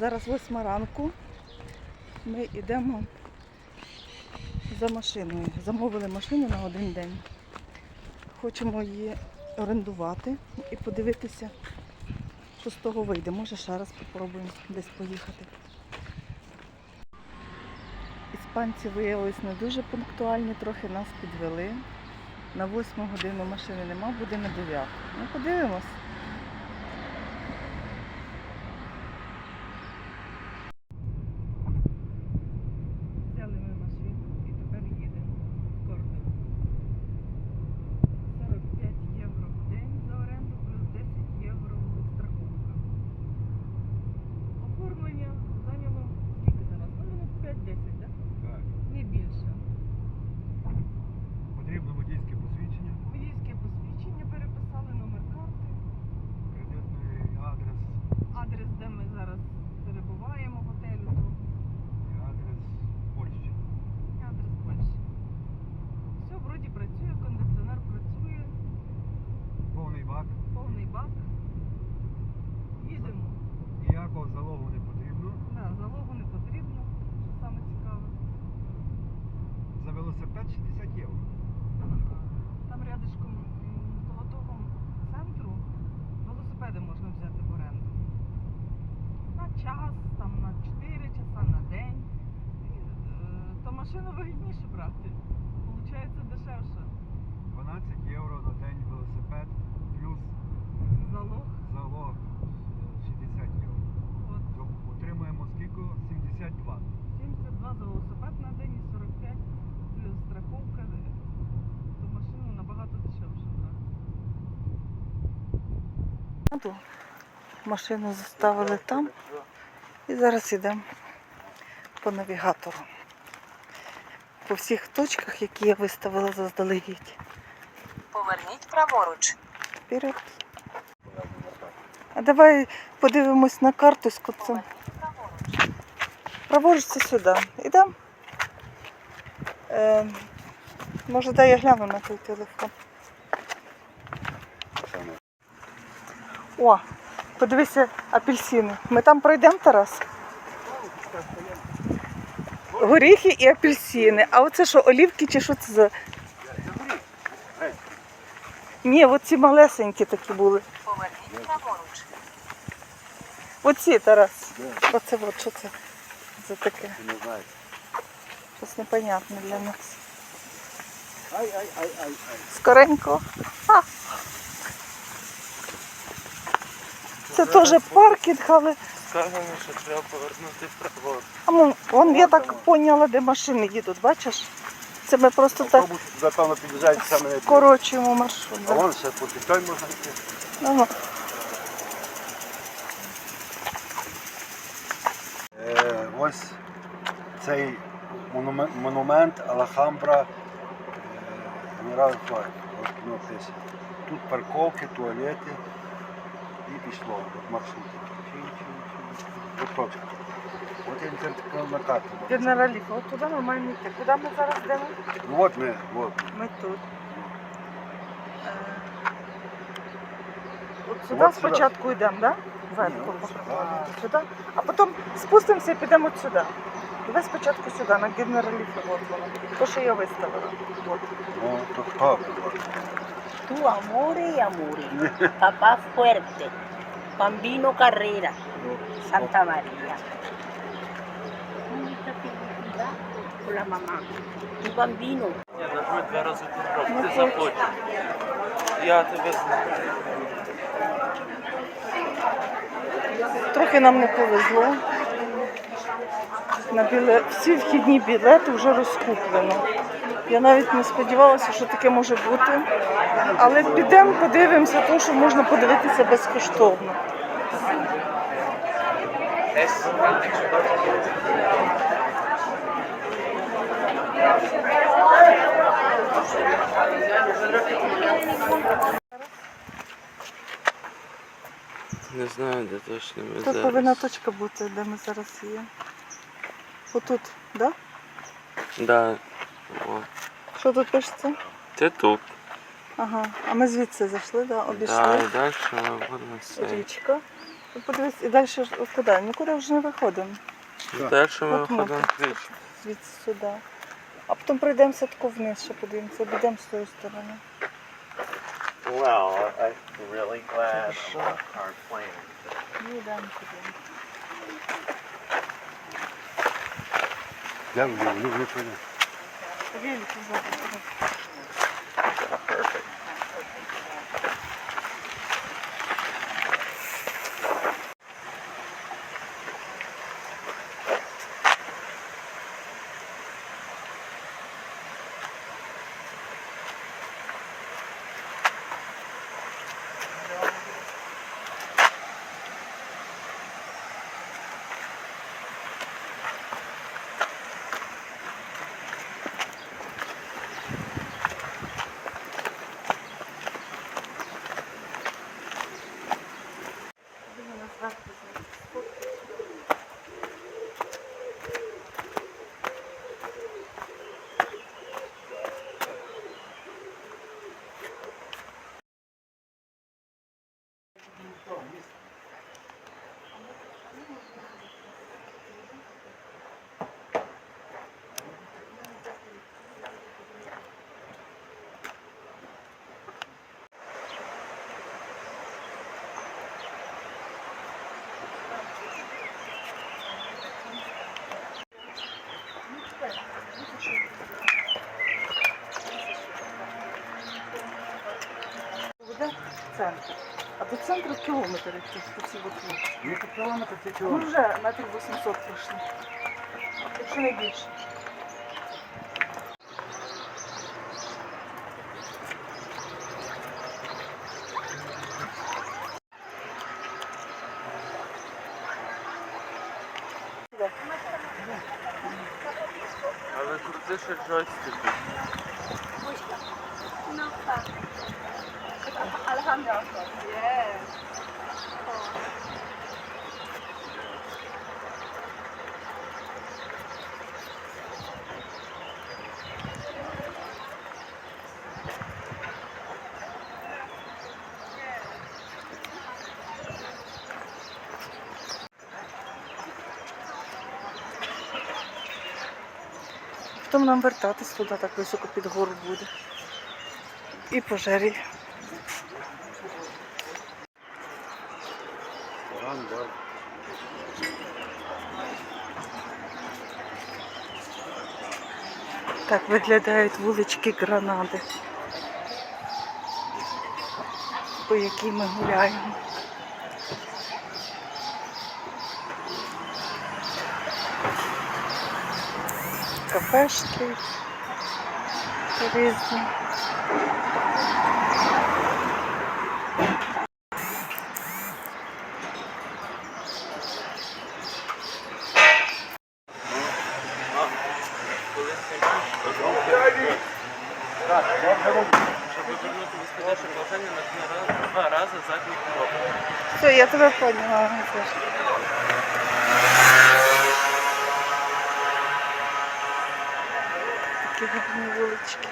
Зараз восьма ранку. Ми йдемо за машиною. Замовили машину на один день. Хочемо її орендувати і подивитися, що з того вийде. Може ще раз спробуємо десь поїхати. Іспанці виявилися не дуже пунктуальні, трохи нас підвели. На восьму годину машини нема, буде на дев'яту. Ну, подивимось. 50 євро. Там рядишком коло центру велосипеди можна взяти в оренду. На час, там на 4 часа, на день. Е, то машину вигідніше брати. Получається дешевше. 12 євро на день велосипед плюс е, залог залог 60 євро. От. Отримаємо скільки? 72. 72 за велосипед на день і 40 страховка. е, То машину набагато дешевше брати. Машину заставили там і зараз йдемо по навігатору. По всіх точках, які я виставила заздалегідь. Поверніть праворуч. Вперед. А давай подивимось на карту з. Поверніть праворуч. Праворуч це сюди. Ідемо. Може, дай я гляну на той телефон. О, подивися апельсини. Ми там пройдемо, Тарас? Горіхи і апельсини. А оце що, олівки чи що це за. Ні, оці малесенькі такі були. Поверніть праворуч. Оці, Тарас. Оце от, що це за таке? Щось непонятне для нас. Ай, ай, ай, ай, ай. Скоренько. А. Це теж паркінг, але Сказано, що треба повернути праворуч. а, ну, вон, я так поняла, де машини їдуть, бачиш? Це ми просто так Автобус туди, певно, під'їжджають саме на скорочуємо маршрут. А да. вон ще по той можна йти. Ну, ну. Е, ось цей монумен- монумент Алахамбра генерал воно пише. Тут парковки, туалети і пішло. От маршрут. Чин-чин-чин. От точка. От я на карті. Генералів, от туди ми маємо йти. Куди ми зараз йдемо? Ну от ми, от. Ми тут. От сюди От сюди. спочатку йдемо, так? Да? Вверх. Ні, от. Сюди. А потім спустимося і підемо от сюди. Давай спочатку сюди, на генераліфі, от воно. То, що я виставила. От. Ну, то хто? Tu amore y amore. Papá fuerte. Bambino Carrera. Santa María. Mucha felicidad con la mamá. Tu bambino. Я нажми два рази тут крок, ти захочеш. Я тебе знаю. Трохи нам не повезло. На біле... Всі вхідні білети вже розкуплено. Я навіть не сподівалася, що таке може бути. Але підемо, подивимося, тому що можна подивитися безкоштовно. Не знаю, де точно ми Тут повинна точка бути, де ми зараз є. Отут, так? Да? Да. О. Що тут пишеться? Це тут. Ага. А ми звідси зайшли, да? обійшли. Да, і далі вона все. Річка. Ну, Подивись, і далі ж куди? Нікуди вже не виходимо. Далі ми От ми. виходимо ключ. Звідси сюди. А потім пройдемося тако вниз, ще подивимося, обійдемо з тої сторони. Well, I'm really glad about our plan. Ну, йдемо туди. Вони? Вони вони пройдуть. Великий запах. Буде центр. А до центру кілометр якийсь по цій от Ну, то кілометр, це Ми кілометр. вже метр 800 пройшли. Якщо не більше. Але крутиш як джойстик. Потім нам вертатись туди так високо під гору буде. І пожарі. Погано, да. Так виглядають вулички Гранади, по якій ми гуляємо. Кафешки різні. Коли знімаєш, щоб повернути висходяще положення на два- два рази задню кнопку. Все, я тебе поняла. Такі гарні вулички.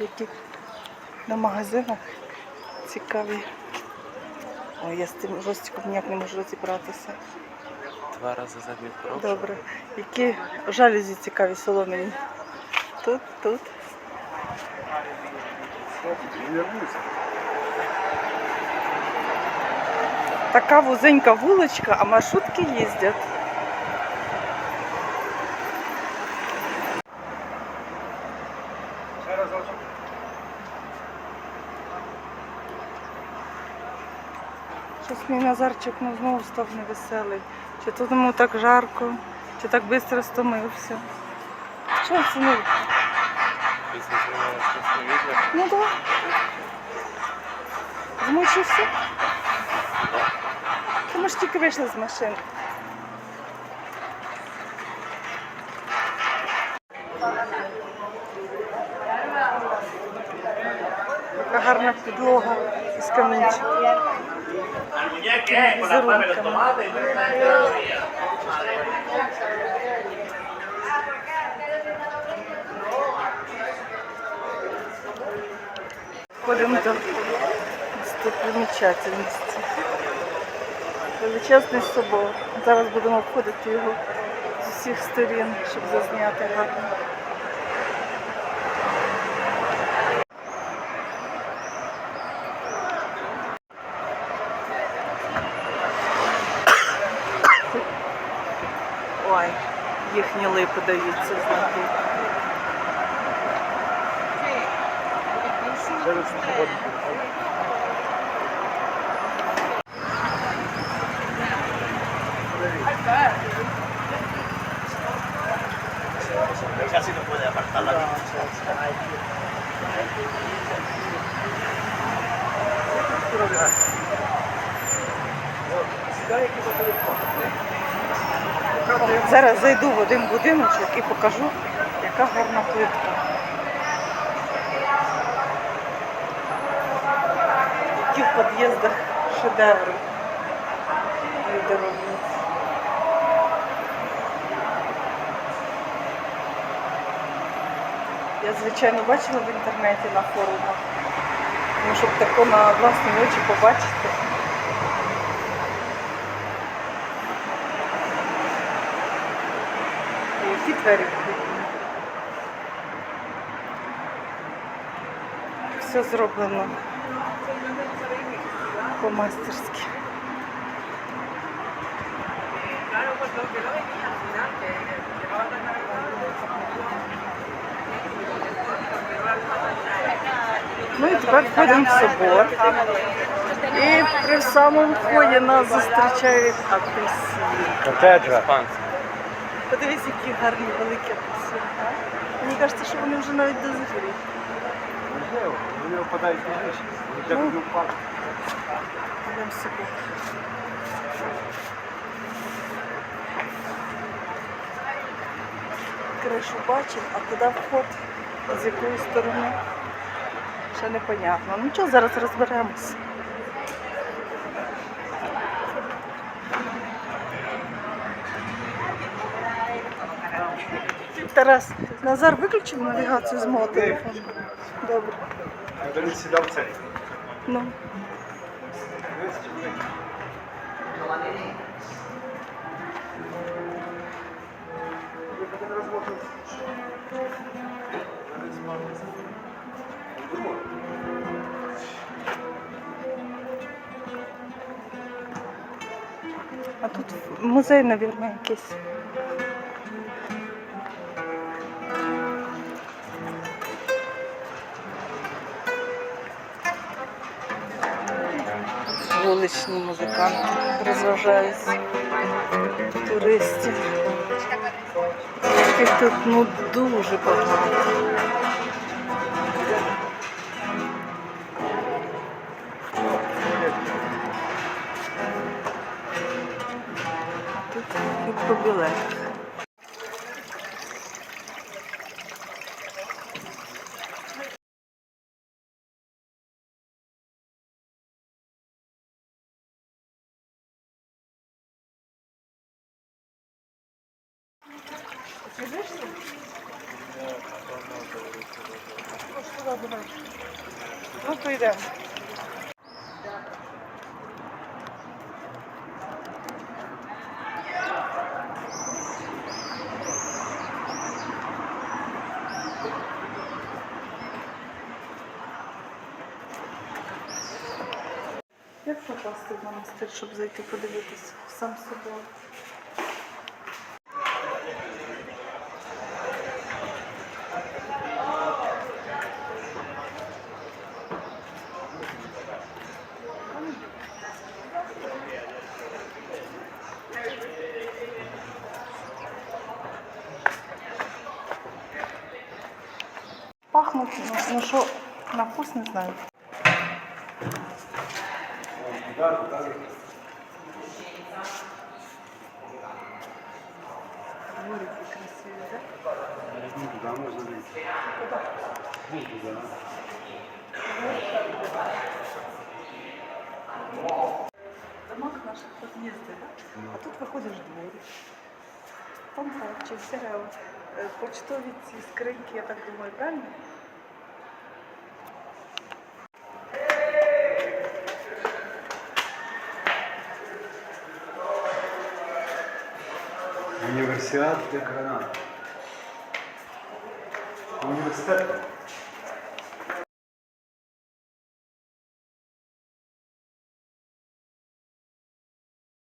які на магазинах цікаві. Ой, я з тим жостиком ніяк не можу розібратися. Два рази за дві коробки. Добре. Які жалюзі цікаві соломені. Тут, тут. Така вузенька вуличка, а маршрутки їздять. Ще раз Щось мій Назарчик ну, знову став невеселий. Чи то йому так жарко, чи так швидко стомився. Що це ну? Після. Ну так. Змучився? Та ми ж тільки вийшли з машини. Така гарна підлога із камінчиків. Візерунками. Ходимо до достопримічательності. Величезний собор. Зараз будемо обходити його з усіх сторін, щоб зазняти гарно. Ой, їхні липи даються знаки. Casi Зараз зайду в один будиночок і покажу, яка гарна плитка. Які в під'їздах шедеври люди роблять. Я, звичайно, бачила в інтернеті на форумах. Ну, щоб тако на власні очі побачити. Які двері. Все зроблено по-мастерськи. Ну і тепер входимо в собор. І при самому вході нас зустрічають апельсини. Катедра. Подивись, які гарні великі апельсини. Мені кажеться, що вони вже навіть дозріли. Можливо, вони опадають пізніше. Вони так не впадуть. Йдемо собі. Кришу бачив, а куди вход, з якої сторони, ще непонятно. Ну що, зараз розберемось. Тарас, Назар виключив навігацію з мого телефону. Добре. Він сідав цей. Ну. А тут музей, мабуть, якийсь. Вуличні музиканти розважаються туристів. Яких тут ну дуже багато. Тут і по. попасти в монастир, щоб зайти подивитися в сам собор. Пахнуть, ну, ну що на вкус не знаю. Вийти. Ну, туди. Замок наших під'їздів, так? А тут виходиш в дворі. Там чи все е, почтові ці скриньки, я так думаю, правильно? Універсіад де гранат. Університет.